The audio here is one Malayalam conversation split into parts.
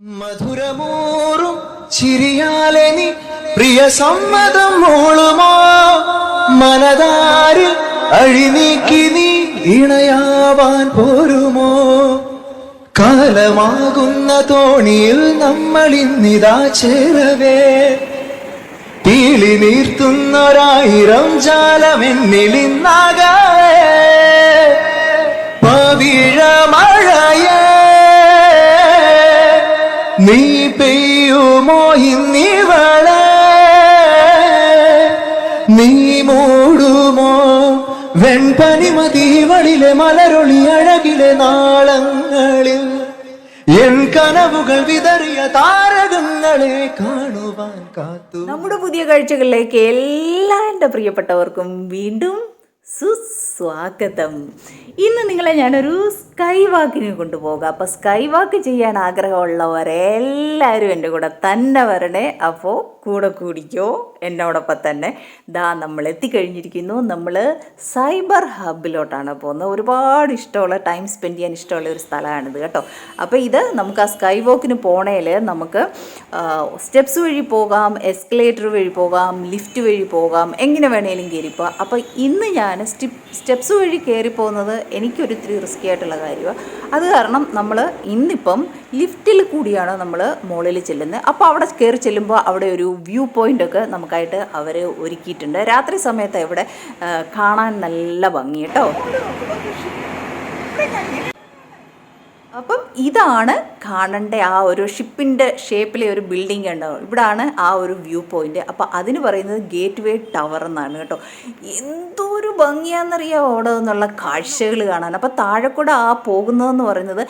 മധുരമൂറും ചിരിയാലെ നീ പ്രിയ സമ്മതം മൂളുമോ? മനതാരിൽ അഴിനീക്കി നീ ഇണയാവാൻ പോരുമോ? കാലമാകുന്ന തോണിയിൽ നമ്മൾ ഇന്നിതാ ചേരവേ. തീളി നീർത്തുന്നൊരായിരം ജാലമെന്നിലിന്നാകേ പവിഴ പെയ്യുമോ ഇന്നിവളെ നീ മൂടുമോ? വെൺപനിമതിവളിലെ മലരൊളി അഴകിലെ നാളങ്ങളിൽ എൻ കനവുകൾ വിതറിയ താരകങ്ങളെ കാണുവാൻ കാത്തു. നമ്മുടെ പുതിയ കാഴ്ചകളിലേക്ക് എല്ലാ എന്റെ പ്രിയപ്പെട്ടവർക്കും വീണ്ടും സുസ്വാഗതം. ഇന്ന് നിങ്ങളെ ഞാനൊരു സ്കൈ വാക്കിന് കൊണ്ടുപോകാം. അപ്പോൾ സ്കൈ വാക്ക് ചെയ്യാൻ ആഗ്രഹമുള്ളവരെല്ലാവരും എന്റെ കൂടെ തന്നെ വരണേ. അപ്പോൾ കൂടെ കൂടിക്കോ. എന്നോടൊപ്പം തന്നെ ദാ നമ്മൾ എത്തിക്കഴിഞ്ഞിരിക്കുന്നു. നമ്മൾ സൈബർ ഹബിലോട്ടാണ് പോകുന്നത്. ഒരുപാട് ഇഷ്ടമുള്ള ടൈം സ്പെൻഡ് ചെയ്യാൻ ഇഷ്ടമുള്ള ഒരു സ്ഥലമാണിത് കേട്ടോ. അപ്പോൾ ഇത് നമുക്ക് ആ സ്കൈ വാക്കിന് പോണേൽ നമുക്ക് സ്റ്റെപ്സ് വഴി പോകാം എസ്കലേറ്റർ വഴി പോകാം ലിഫ്റ്റ് വഴി പോകാം എങ്ങനെ വേണേലും കയറിപ്പോൾ അപ്പോൾ ഇന്ന് ഞാൻ സ്റ്റെപ്പ് സ്റ്റെപ്സ് വഴി കയറിപ്പോകുന്നത് എനിക്കൊരിത്തിരി റിസ്ക്കി ആയിട്ടുള്ള കാര്യമാണ് അത് കാരണം നമ്മൾ ഇന്നിപ്പം ലിഫ്റ്റിൽ കൂടിയാണ് നമ്മൾ മുകളിൽ ചെല്ലുന്നത്. അപ്പോൾ അവിടെ കയറി ചെല്ലുമ്പോൾ അവിടെ ഒരു വ്യൂ പോയിന്റൊക്കെ നമുക്കായിട്ട് അവർ ഒരുക്കിയിട്ടുണ്ട്. രാത്രി സമയത്ത് ഇവിടെ കാണാൻ നല്ല ഭംഗി കേട്ടോ അപ്പം ഇതാണ് കാണേണ്ട ആ ഒരു ഷിപ്പിന്റെ ഷേപ്പിലെ ഒരു ബിൽഡിംഗ് ഉണ്ടാവും ഇവിടാണ് ആ ഒരു വ്യൂ പോയിന്റ് അപ്പോൾ അതിന് പറയുന്നത് ഗേറ്റ് വേ ടവർ എന്നാണ് കേട്ടോ. എന്തൊരു ഭംഗിയാണെന്നറിയാമോ അവിടെ നിന്നുള്ള കാഴ്ചകൾ കാണാൻ. അപ്പോൾ താഴെ കൂടെ ആ പോകുന്നതെന്ന് പറയുന്നത്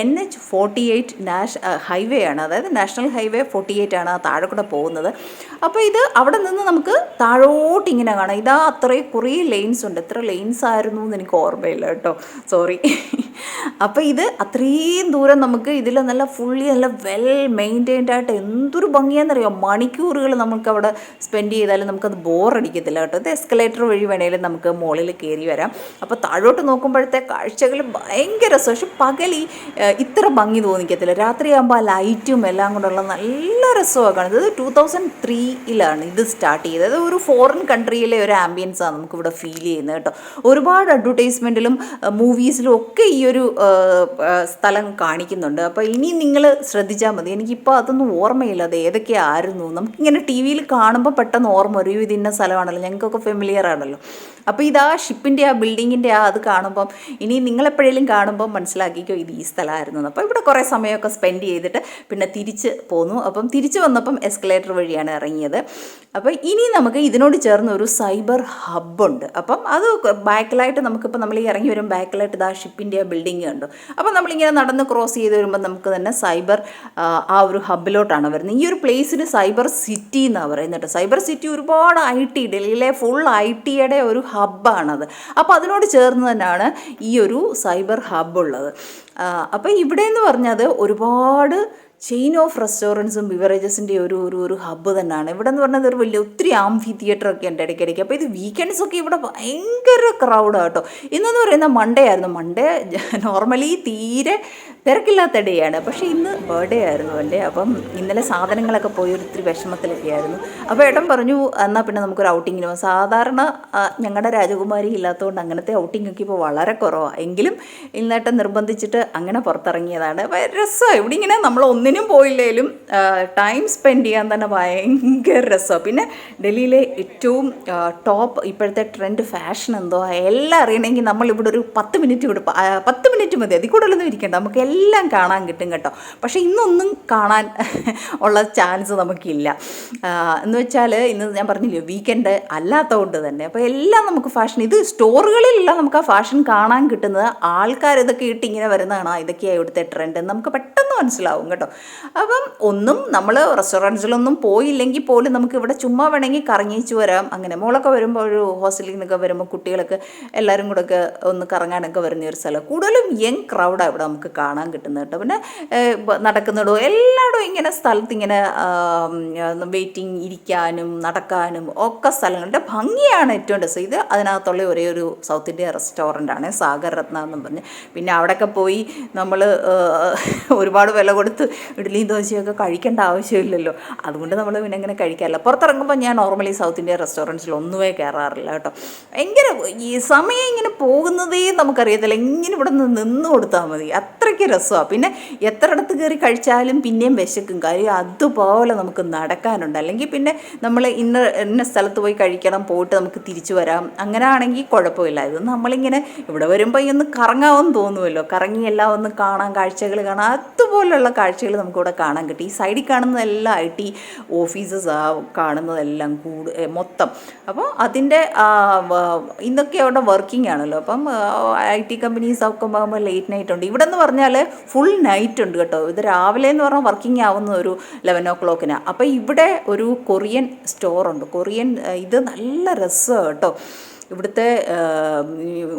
എൻ എച്ച് ഫോർട്ടി എയ്റ്റ് നാഷ് ഹൈവേ ആണ്. അതായത് നാഷണൽ ഹൈവേ ഫോർട്ടി എയ്റ്റ് ആണ് ആ താഴെ കൂടെ പോകുന്നത്. അപ്പോൾ ഇത് അവിടെ നിന്ന് നമുക്ക് താഴോട്ട് ഇങ്ങനെ കാണാം. ഇതാ അത്രയും കുറേ ലെയിൻസ് ഉണ്ട്. എത്ര ലെയിൻസ് ആയിരുന്നു എന്ന് എനിക്ക് ഓർമ്മയില്ല കേട്ടോ. സോറി അപ്പോൾ ഇത് അത്രയും ദൂരം നമുക്ക് ഇതിൽ നല്ല ഫുള്ളി നല്ല വെൽ മെയിന്റൈൻഡ് ആയിട്ട് എന്തൊരു ഭംഗിയാണെന്നറിയോ മണിക്കൂറുകൾ നമുക്ക് അവിടെ സ്പെൻഡ് ചെയ്താലും നമുക്കത് ബോറടിക്കത്തില്ല കേട്ടോ. ഇത് എസ്കലേറ്റർ വഴി വേണേലും നമുക്ക് മുകളിൽ കയറി വരാം. അപ്പോൾ താഴോട്ട് നോക്കുമ്പോഴത്തെ കാഴ്ചകൾ ഭയങ്കര രസം. പക്ഷെ പകൽ ഈ ഇത്ര ഭംഗി തോന്നിക്കത്തില്ല. രാത്രിയാകുമ്പോൾ ആ ലൈറ്റും എല്ലാം കൊണ്ടുള്ള നല്ല രസമാണ് കാണുന്നത്. ടൂ തൗസൻഡ് ത്രീയിലാണ് ഇത് സ്റ്റാർട്ട് ചെയ്തത്. ഒരു ഫോറിൻ കൺട്രിയിലെ ഒരു ആംബിയൻസാണ് നമുക്കിവിടെ ഫീൽ ചെയ്യുന്നത് കേട്ടോ. ഒരുപാട് അഡ്വർടൈസ്മെന്റിലും മൂവീസിലും ഒക്കെ ഈ ഒരു സ്ഥലം കാണിക്കുന്നുണ്ട്. അപ്പോൾ ഇനി നിങ്ങൾ ശ്രദ്ധിച്ചാൽ മതി. എനിക്കിപ്പോൾ അതൊന്നും ഓർമ്മയില്ല. അത് ഏതൊക്കെയായിരുന്നു? നമുക്കിങ്ങനെ ടി വിയിൽ കാണുമ്പോൾ പെട്ടെന്ന് ഓർമ്മ വരും. ഇത് ഇന്ന സ്ഥലമാണല്ലോ. ഞങ്ങൾക്കൊക്കെ ഫെമിലിയർ ആണല്ലോ. അപ്പോൾ ഇത് ആ ഷിപ്പിന്റെ ആ ബിൽഡിങ്ങിന്റെ ആ അത് കാണുമ്പം ഇനി നിങ്ങളെപ്പോഴേലും കാണുമ്പോൾ മനസ്സിലാക്കിക്കോ ഇത് ഈ സ്ഥലമായിരുന്നു. അപ്പോൾ ഇവിടെ കുറേ സമയമൊക്കെ സ്പെൻഡ് ചെയ്തിട്ട് പിന്നെ തിരിച്ച് പോന്നു. അപ്പം തിരിച്ച് വന്നപ്പം എസ്കലേറ്റർ വഴിയാണ് ഇറങ്ങിയത്. അപ്പോൾ ഇനി നമുക്ക് ഇതിനോട് ചേർന്ന് ഒരു സൈബർ ഹബ്ബുണ്ട് അപ്പം അത് ബാക്കിലായിട്ട് നമുക്കിപ്പോൾ നമ്മൾ ഈ ഇറങ്ങി വരും ബാക്കിലായിട്ട് ഇതാ ഷിപ്പിന്റെ ആ ബിൽഡിങ് കണ്ടു. അപ്പോൾ നമ്മളിങ്ങനെ നടന്ന് ക്രോസ് ചെയ്ത് വരുമ്പോൾ നമുക്ക് തന്നെ സൈബർ ആ ഒരു ഹബിലോട്ടാണ് വരുന്നത്. ഈ ഒരു പ്ലേസിന് സൈബർ സിറ്റി എന്നാണ് പറയുന്നത് കേട്ടോ. സൈബർ സിറ്റി ഒരുപാട് ഐ ടി ഡൽഹിയിലെ ഫുൾ ഐ ടിയുടെ ഒരു ഹബ്ബാണത് അപ്പോൾ അതിനോട് ചേർന്ന് തന്നെയാണ് ഈ ഒരു സൈബർ ഹബ്ബുള്ളത് അപ്പോൾ ഇവിടെ എന്ന് പറഞ്ഞത് ഒരുപാട് ചെയിൻ ഓഫ് റെസ്റ്റോറന്റ്സും ബിവറേജസിന്റെ ഒരു ഒരു ഒരു ഹബ്ബ് തന്നെയാണ്. ഇവിടെ എന്ന് പറഞ്ഞാൽ ഒരു വലിയ ഒത്തിരി ആംഫി തിയേറ്റർ ഒക്കെ ഉണ്ട് ഇടയ്ക്കിടയ്ക്ക്. അപ്പോൾ ഇത് വീക്കെൻഡ്സ് ഒക്കെ ഇവിടെ ഭയങ്കര ക്രൗഡാണ് കേട്ടോ. ഇന്നെന്ന് പറയുന്ന മൺഡേ ആയിരുന്നു. മൺഡേ നോർമലി തീരെ തിരക്കില്ലാത്ത ഡേ ആണ്. പക്ഷേ ഇന്ന് ബർത്ത്ഡേ ആയിരുന്നു അല്ലേ അപ്പം ഇന്നലെ സാധനങ്ങളൊക്കെ പോയി ഒരു ഇത്തിരി വിഷമത്തിലൊക്കെ ആയിരുന്നു. അപ്പോൾ ഏട്ടൻ പറഞ്ഞു എന്നാൽ പിന്നെ നമുക്കൊരു ഔട്ടിങ്ങിന് പോകാം സാധാരണ ഞങ്ങളുടെ രാജകുമാരി ഇല്ലാത്തതുകൊണ്ട് അങ്ങനത്തെ ഔട്ടിംഗ് ഒക്കെ ഇപ്പോൾ വളരെ കുറവാണ് എങ്കിലും ഇന്നേട്ടൻ നിർബന്ധിച്ചിട്ട് അങ്ങനെ പുറത്തിറങ്ങിയതാണ്. രസമാണ് ഇവിടെ ഇങ്ങനെ നമ്മൾ ഒന്നിനും പോയില്ലേലും ടൈം സ്പെൻഡ് ചെയ്യാൻ തന്നെ ഭയങ്കര രസമാണ് പിന്നെ ഡൽഹിയിലെ ഏറ്റവും ടോപ്പ് ഇപ്പോഴത്തെ ട്രെൻഡ് ഫാഷൻ എന്തോ എല്ലാം അറിയണമെങ്കിൽ നമ്മൾ ഇവിടെ ഒരു പത്ത് മിനിറ്റ് ഇവിടെ പത്ത് മിനിറ്റ് മതി. അതിൽ കൂടുതലൊന്നും ഇരിക്കണ്ട. നമുക്ക് എല്ലാം കാണാൻ കിട്ടും കേട്ടോ. പക്ഷേ ഇന്നൊന്നും കാണാൻ ഉള്ള ചാൻസ് നമുക്കില്ല. എന്ന് വെച്ചാൽ ഇന്ന് ഞാൻ പറഞ്ഞില്ലേ വീക്കെൻഡ് അല്ലാത്തതുകൊണ്ട് തന്നെ. അപ്പോൾ എല്ലാം നമുക്ക് ഫാഷൻ ഇത് സ്റ്റോറുകളിലല്ല നമുക്ക് ആ ഫാഷൻ കാണാൻ കിട്ടുന്നത് ആൾക്കാർ ഇതൊക്കെ ഇട്ടിങ്ങനെ വരുന്നതാണ് ഇതൊക്കെയാണ് ഇവിടുത്തെ ട്രെൻഡ് നമുക്ക് പെട്ടെന്ന് മനസ്സിലാവും കേട്ടോ. അപ്പം ഒന്നും നമ്മൾ റെസ്റ്റോറന്റ്സിലൊന്നും പോയില്ലെങ്കിൽ പോലും നമുക്ക് ഇവിടെ ചുമ്മാ വേണമെങ്കിൽ കറങ്ങിച്ചു വരാം. അങ്ങനെ മോളൊക്കെ വരുമ്പോൾ ഒരു ഹോസ്റ്റലിൽ നിന്നൊക്കെ വരുമ്പോൾ കുട്ടികളൊക്കെ എല്ലാവരും കൂടെ ഒക്കെ ഒന്ന് കറങ്ങാനൊക്കെ വരുന്ന ഒരു സ്ഥലം. കൂടുതലും യങ് ക്രൗഡാണ് ഇവിടെ നമുക്ക് കാണാൻ കിട്ടുന്നത് കേട്ടോ. പിന്നെ നടക്കുന്നിടവും എല്ലായിടും ഇങ്ങനെ സ്ഥലത്ത് ഇങ്ങനെ വെയിറ്റിംഗ് ഇരിക്കാനും നടക്കാനും ഒക്കെ സ്ഥലങ്ങളുടെ ഭംഗിയാണ് ഏറ്റവും രസം. ഇത് അതിനകത്തുള്ള ഒരേ ഒരു സൗത്ത് ഇന്ത്യ ആണ്. സാഗർ രത്ന എന്നും പറഞ്ഞ്. പിന്നെ അവിടെയൊക്കെ പോയി നമ്മൾ ഒരുപാട് വില കൊടുത്ത് ഇഡ്ഡലിയും ദോശയൊക്കെ കഴിക്കേണ്ട ആവശ്യമില്ലല്ലോ. അതുകൊണ്ട് നമ്മൾ പിന്നെ ഇങ്ങനെ കഴിക്കാറില്ല. പുറത്തിറങ്ങുമ്പോൾ ഞാൻ നോർമലി സൗത്ത് ഇന്ത്യൻ റെസ്റ്റോറന്റ്സിൽ ഒന്നുമേ കയറാറില്ല കേട്ടോ. ഭയങ്കര ഈ സമയം ഇങ്ങനെ പോകുന്നതേ നമുക്കറിയത്തില്ല. ഇങ്ങനെ ഇവിടെ നിന്ന് നിന്ന് കൊടുത്താൽ മതി. അത്രയ്ക്ക് രസമാണ് പിന്നെ എത്ര ഇടത്ത് കയറി കഴിച്ചാലും പിന്നെയും വിശക്കും. കാര്യം അതുപോലെ നമുക്ക് നടക്കാനുണ്ട്. അല്ലെങ്കിൽ പിന്നെ നമ്മൾ ഇന്ന ഇന്ന സ്ഥലത്ത് പോയി കഴിക്കണം പോയിട്ട് നമുക്ക് തിരിച്ചു വരാം. അങ്ങനെ ആണെങ്കിൽ കുഴപ്പമില്ല. ഇത് നമ്മളിങ്ങനെ ഇവിടെ വരുമ്പോൾ ഒന്ന് കറങ്ങാമെന്ന് തോന്നുമല്ലോ കറങ്ങി എല്ലാം ഒന്ന് കാണാം കാഴ്ചകൾ കാണാം. അതുപോലുള്ള കാഴ്ചകൾ നമുക്കിവിടെ കാണാൻ കിട്ടി. ഈ സൈഡിൽ കാണുന്നതെല്ലാം ഐ ടി ഓഫീസസ് കാണുന്നതെല്ലാം കൂടു മൊത്തം. അപ്പോൾ അതിന്റെ ഇന്നൊക്കെ അവിടെ വർക്കിംഗ് ആണല്ലോ. അപ്പം ഐ ടി കമ്പനീസ് ഒക്കെ ആകുമ്പോൾ ലേറ്റ് നൈറ്റ് ഉണ്ട്. ഇവിടെ എന്ന് പറഞ്ഞാൽ ഫുൾ നൈറ്റ് ഉണ്ട് കേട്ടോ. ഇത് രാവിലെ എന്ന് പറഞ്ഞാൽ വർക്കിംഗ് ആവുന്ന ഒരു ലെവൻ ഓ ക്ലോക്കിനാണ് അപ്പോൾ ഇവിടെ ഒരു കൊറിയൻ സ്റ്റോറുണ്ട്. കൊറിയൻ ഇത് നല്ല രസമാണ് കേട്ടോ. ഇവിടുത്തെ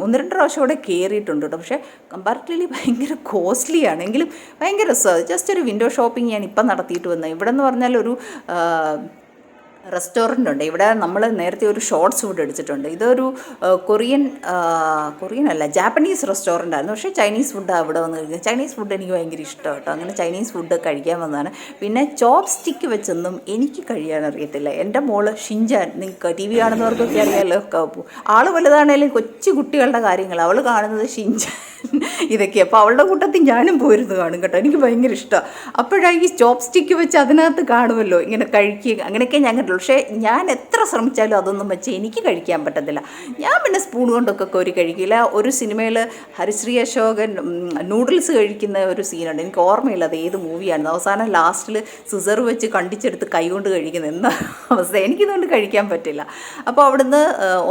ഒന്ന് രണ്ട് പ്രാവശ്യം അവിടെ കയറിയിട്ടുണ്ട് കേട്ടോ. പക്ഷേ കമ്പാരിറ്റീവ്ലി ഭയങ്കര കോസ്റ്റ്ലി ആണെങ്കിലും ഭയങ്കര ജസ്റ്റ് ഒരു വിൻഡോ ഷോപ്പിംഗ് ഞാൻ ഇപ്പം നടത്തിയിട്ട് വന്നത് ഇവിടെ എന്ന് പറഞ്ഞാൽ ഒരു റെസ്റ്റോറന്റ് ഉണ്ട് ഇവിടെ നമ്മൾ നേരത്തെ ഒരു ഷോർട്സ് ഫുഡ് അടിച്ചിട്ടുണ്ട് ഇതൊരു കൊറിയൻ കൊറിയൻ അല്ല ജാപ്പനീസ് റെസ്റ്റോറന്റ് ആയിരുന്നു പക്ഷേ ചൈനീസ് ഫുഡാണ് ഇവിടെ വന്ന് കഴിക്കുന്നത്. ചൈനീസ് ഫുഡ് എനിക്ക് ഭയങ്കര ഇഷ്ടമാണ് കേട്ടോ അങ്ങനെ ചൈനീസ് ഫുഡ് കഴിക്കാൻ വന്നതാണ്. പിന്നെ ചോപ്പ് സ്റ്റിക്ക് വെച്ചൊന്നും എനിക്ക് കഴിയാൻ അറിയത്തില്ല. എന്റെ മോൾ ഷിൻജാൻ നിങ്ങൾക്ക് ടി വി കാണുന്നവർക്കൊക്കെ അറിയാമല്ലോ ആൾ വലുതാണേലും കൊച്ചു കുട്ടികളുടെ കാര്യങ്ങൾ അവൾ കാണുന്നത് ഷിൻജാൻ. ഇതൊക്കെ. അപ്പോൾ അവളുടെ കൂട്ടത്തിൽ ഞാനും പോയിരുന്നു കാണും കേട്ടോ. എനിക്ക് ഭയങ്കര ഇഷ്ടമാണ് അപ്പോഴാണ് ഈ ചോപ്പ് സ്റ്റിക്ക് വെച്ച് അതിനകത്ത് കാണുമല്ലോ ഇങ്ങനെ കഴിക്കുക അങ്ങനെയൊക്കെ ഞാൻ കണ്ടുള്ളൂ പക്ഷേ ഞാൻ എത്ര ശ്രമിച്ചാലും അതൊന്നും വെച്ച് എനിക്ക് കഴിക്കാൻ പറ്റത്തില്ല. ഞാൻ പിന്നെ സ്പൂൺ കൊണ്ടൊക്കെ കോരി കഴിക്കില്ല. ഒരു സിനിമയിൽ ഹരിശ്രീ അശോകൻ നൂഡിൽസ് കഴിക്കുന്ന ഒരു സീനുണ്ട്. എനിക്ക് ഓർമ്മയില്ല അത് ഏത് മൂവിയാണ് അവസാനം ലാസ്റ്റിൽ സിസർ വെച്ച് കണ്ടിച്ചെടുത്ത് കൈകൊണ്ട് കഴിക്കുന്ന എന്താ അവസ്ഥ. എനിക്കിതുകൊണ്ട് കഴിക്കാൻ പറ്റില്ല. അപ്പോൾ അവിടുന്ന്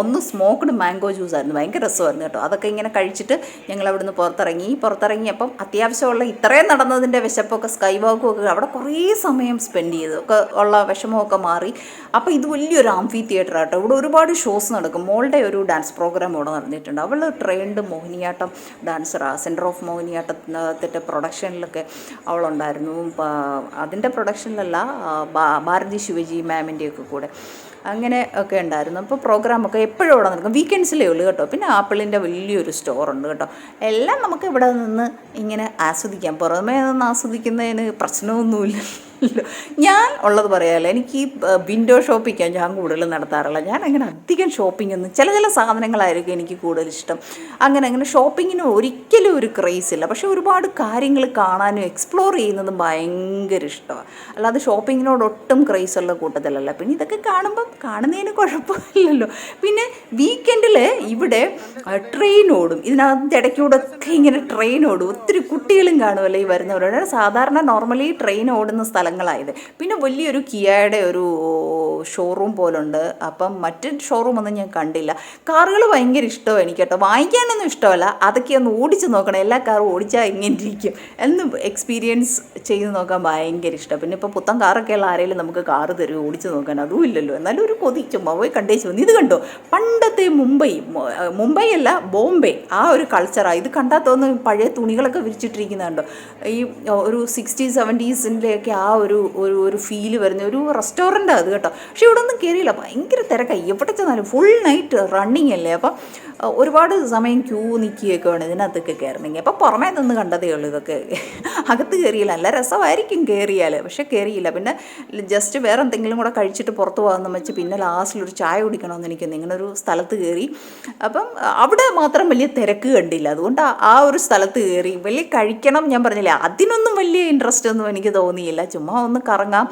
ഒന്ന് സ്മോക്ക്ഡ് മാംഗോ ജ്യൂസ് ആയിരുന്നു. ഭയങ്കര രസമായിരുന്നു കേട്ടോ. അതൊക്കെ ഇങ്ങനെ കഴിച്ചിട്ട് ഞങ്ങൾ അവിടുന്ന് പുറത്തിറങ്ങി. പുറത്തിറങ്ങിയപ്പം അത്യാവശ്യമുള്ള ഇത്രയും നടന്നതിന്റെ വിശപ്പൊക്കെ സ്കൈ വാക്കും ഒക്കെ അവിടെ കുറേ സമയം സ്പെൻഡ് ചെയ്തു. ഒക്കെ ഉള്ള വിഷമമൊക്കെ മാറി. അപ്പോൾ ഇത് വലിയൊരു ആംഫി തിയേറ്റർ ആട്ടോ. ഇവിടെ ഒരുപാട് ഷോസ് നടക്കും. മോളുടെ ഒരു ഡാൻസ് പ്രോഗ്രാം ഇവിടെ നടന്നിട്ടുണ്ട്. അവൾ ട്രെയിൻഡ് മോഹിനിയാട്ടം ഡാൻസറാണ് സെന്റർ ഓഫ് മോഹിനിയാട്ടത്തിന്റെ പ്രൊഡക്ഷനിലൊക്കെ അവളുണ്ടായിരുന്നു. അതിന്റെ പ്രൊഡക്ഷനിലല്ല ഭാരതി ശിവജി മാമിന്റെയൊക്കെ കൂടെ. അങ്ങനെ ഒക്കെ ഉണ്ടായിരുന്നു. അപ്പോൾ പ്രോഗ്രാമൊക്കെ എപ്പോഴും ഇവിടെ നടക്കും. വീക്കെൻഡ്സിലേ ഉള്ളൂ കേട്ടോ. പിന്നെ ആപ്പിളിന്റെ വലിയൊരു സ്റ്റോറുണ്ട് കേട്ടോ. എല്ലാം നമുക്ക് ഇവിടെ നിന്ന് ഇങ്ങനെ ആസ്വദിക്കാം. പുറമേ നിന്ന് ആസ്വദിക്കുന്നതിന് പ്രശ്നമൊന്നുമില്ലല്ലോ ഞാൻ ഉള്ളത് പറയാമല്ലോ എനിക്ക് ഈ വിൻഡോ ഷോപ്പിങ്ങാണ് ഞാൻ കൂടുതൽ നടത്താറില്ല. ഞാൻ അങ്ങനെ അധികം ഷോപ്പിംഗ് ഒന്നും ചില ചില സാധനങ്ങളായിരിക്കും എനിക്ക് കൂടുതൽ ഇഷ്ടം. അങ്ങനെ അങ്ങനെ ഷോപ്പിങ്ങിന് ഒരിക്കലും ഒരു ക്രേസ് ഇല്ല. പക്ഷേ ഒരുപാട് കാര്യങ്ങൾ കാണാനും എക്സ്പ്ലോർ ചെയ്യുന്നതും ഭയങ്കര ഇഷ്ടമാണ് അല്ലാതെ ഷോപ്പിങ്ങിനോട് ഒട്ടും ക്രേസ് ഉള്ള കൂട്ടത്തിലല്ല. പിന്നെ ഇതൊക്കെ കാണുമ്പം കാണുന്നതിന് കുഴപ്പമില്ലല്ലോ. പിന്നെ വീക്കെൻഡിൽ ഇവിടെ ട്രെയിൻ ഓടും. ഇതിനകത്ത് ഇടയ്ക്കൂടെ ഒക്കെ ഇങ്ങനെ ട്രെയിൻ ഓടും. ഒത്തിരി കുട്ടികളും കാണുമല്ലോ ഈ വരുന്നവരോട്. സാധാരണ നോർമലി ട്രെയിൻ ഓടുന്ന സ്ഥലങ്ങളായത്. പിന്നെ വലിയൊരു കിയയുടെ ഒരു ഷോറൂം പോലുണ്ട്. അപ്പം മറ്റ് ഷോറൂം ഒന്നും ഞാൻ കണ്ടില്ല. കാറുകൾ ഭയങ്കര ഇഷ്ടമാണ് എനിക്ക് കേട്ടോ വാങ്ങിക്കാനൊന്നും ഇഷ്ടമല്ല അതൊക്കെ ഒന്ന് ഓടിച്ച് നോക്കണം. എല്ലാ കാറും ഓടിച്ചാൽ എങ്ങനെ ഇരിക്കും എന്ന് എക്സ്പീരിയൻസ് ചെയ്ത് നോക്കാൻ ഭയങ്കര ഇഷ്ടം പിന്നെ ഇപ്പോൾ പുത്തൻ കാറൊക്കെ ഉള്ള ആരെങ്കിലും നമുക്ക് കാറ് തരും ഓടിച്ച് നോക്കാൻ അതും ഇല്ലല്ലോ. എന്നാലും ഒരു കൊതി. ചുമ്മാ പോയി കണ്ടേച്ച് വന്നു. ഇത് കണ്ടോ? പണ്ടത്തെ മുംബൈ. മുംബൈ അല്ല ബോംബെ. ആ ഒരു കൾച്ചറാണ് ഇത് കണ്ടാൽ പഴയ തുണികളൊക്കെ വിരിച്ചിട്ടിരിക്കുന്നുണ്ടോ ഈ ഒരു സിക്സ്റ്റീസ് സെവന്റീസിന്റെയൊക്കെ ആ ഒരു ഒരു ഒരു ഫീൽ വരുന്ന ഒരു റെസ്റ്റോറന്റ് അത് കേട്ടോ. പക്ഷെ ഇവിടെ ഒന്നും കയറിയില്ല ഭയങ്കര തിരക്കായി എവിടെ ചെന്നാലും ഫുൾ നൈറ്റ് റണ്ണിങ് അല്ലേ? അപ്പം ഒരുപാട് സമയം ക്യൂ നിൽക്കുകയൊക്കെ വേണം ഇതിനകത്തൊക്കെ കയറണമെങ്കിൽ അപ്പോൾ പുറമേ നിന്ന് കണ്ടതേ ഉള്ളൂ ഇതൊക്കെ. അകത്ത് കയറിയില്ല നല്ല രസമായിരിക്കും കയറിയാൽ പക്ഷെ കയറിയില്ല പിന്നെ ജസ്റ്റ് വേറെ എന്തെങ്കിലും കൂടെ കഴിച്ചിട്ട് പുറത്ത് പോകാമെന്ന് വെച്ച് പിന്നെ ലാസ്റ്റിൽ ഒരു ചായ കുടിക്കണമെന്ന് എനിക്കൊന്ന് ഇങ്ങനെ ഒരു സ്ഥലത്ത് കയറി അപ്പം അവിടെ മാത്രം വലിയ തിരക്ക് കണ്ടില്ല. അതുകൊണ്ട് ആ ഒരു സ്ഥലത്ത് കയറി വലിയ കഴിക്കണം ഞാൻ പറഞ്ഞില്ല. അതിനൊന്നും വലിയ ഇൻട്രസ്റ്റ് ഒന്നും എനിക്ക് തോന്നിയില്ല. ചുമ്മാ ഒന്ന് കറങ്ങാം.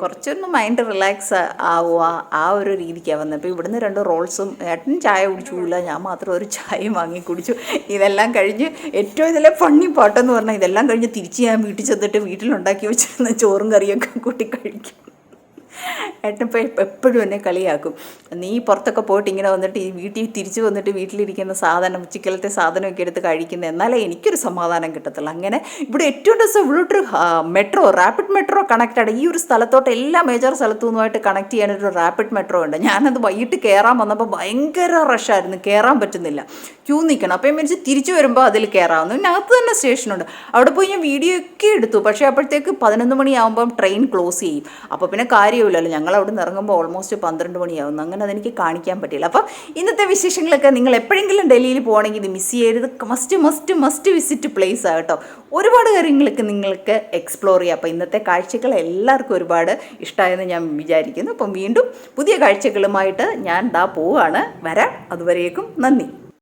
കുറച്ചൊന്ന് മൈൻഡ് റിലാക്സ് ആവുക. ആ ഒരു രീതിക്കാണ് വന്നത് അപ്പോൾ ഇവിടുന്ന് രണ്ട് റോൾസും ഏട്ടൻ ചായ കുടിച്ചില്ല ഞാൻ മാത്രം ഒരു ചായയും വാങ്ങി കുടിച്ചു. ഇതെല്ലാം കഴിഞ്ഞ് ഏറ്റവും ഇതിലെ ഫണ്ണി പാട്ടെന്ന് പറഞ്ഞാൽ ഇതെല്ലാം കഴിഞ്ഞ് തിരിച്ച് ഞാൻ വീട്ടിൽ ചെന്നിട്ട് വീട്ടിലുണ്ടാക്കി വെച്ചിരുന്ന ചോറും കറിയൊക്കെ കൂട്ടി കഴിക്കും. ഏട്ടനിപ്പോൾ എപ്പോഴും എന്നെ കളിയാക്കും. നീ പുറത്തൊക്കെ പോയിട്ട് ഇങ്ങനെ വന്നിട്ട് ഈ വീട്ടിൽ തിരിച്ചു വന്നിട്ട് വീട്ടിലിരിക്കുന്ന സാധനം ഉച്ചക്കലത്തെ സാധനമൊക്കെ എടുത്ത് കഴിക്കുന്നത് എന്നാലേ എനിക്കൊരു സമാധാനം കിട്ടത്തുള്ളൂ. അങ്ങനെ ഇവിടെ ഏറ്റവും രസം ഇവിടോട്ടൊരു മെട്രോ റാപ്പിഡ് മെട്രോ കണക്റ്റഡ് ഈ ഒരു സ്ഥലത്തോട്ട് എല്ലാ മേജർ സ്ഥലത്തു കണക്ട് ചെയ്യാനൊരു റാപ്പിഡ് മെട്രോ ഉണ്ട്. ഞാനത് വൈകിട്ട് കയറാൻ വന്നപ്പോൾ ഭയങ്കര റഷായിരുന്നു കയറാൻ പറ്റുന്നില്ല. ക്യൂ നിൽക്കണം അപ്പോൾ മീൻസ് തിരിച്ചു വരുമ്പോൾ അതിൽ കയറാവുന്നു പിന്നെ അകത്ത് തന്നെ സ്റ്റേഷനുണ്ട് അവിടെ പോയി ഞാൻ വീഡിയോ ഒക്കെ എടുത്തു. പക്ഷേ അപ്പോഴത്തേക്ക് പതിനൊന്ന് മണിയാകുമ്പം ട്രെയിൻ ക്ലോസ് ചെയ്യും. അപ്പോൾ പിന്നെ കാര്യമില്ലല്ലോ ഞങ്ങൾ അവിടെ നിന്ന് ഇറങ്ങുമ്പോൾ ഓൾമോസ്റ്റ് പന്ത്രണ്ട് മണിയാവുന്നു. അങ്ങനെ അതെനിക്ക് കാണിക്കാൻ പറ്റില്ല അപ്പം ഇന്നത്തെ വിശേഷങ്ങളൊക്കെ നിങ്ങൾ എപ്പോഴെങ്കിലും ഡൽഹിയിൽ പോകണമെങ്കിൽ ഇത് മിസ് ചെയ്യരുത്. Must must must visit place ആകട്ടോ കേട്ടോ. ഒരുപാട് കാര്യങ്ങളൊക്കെ നിങ്ങൾക്ക് എക്സ്പ്ലോർ ചെയ്യാം. അപ്പോൾ ഇന്നത്തെ കാഴ്ചകൾ എല്ലാവർക്കും ഒരുപാട് ഇഷ്ടമായെന്ന് ഞാൻ വിചാരിക്കുന്നു. അപ്പം വീണ്ടും പുതിയ കാഴ്ചകളുമായിട്ട് ഞാൻ ദാ പോവുകയാണ് വരാം. അതുവരേക്കും നന്ദി.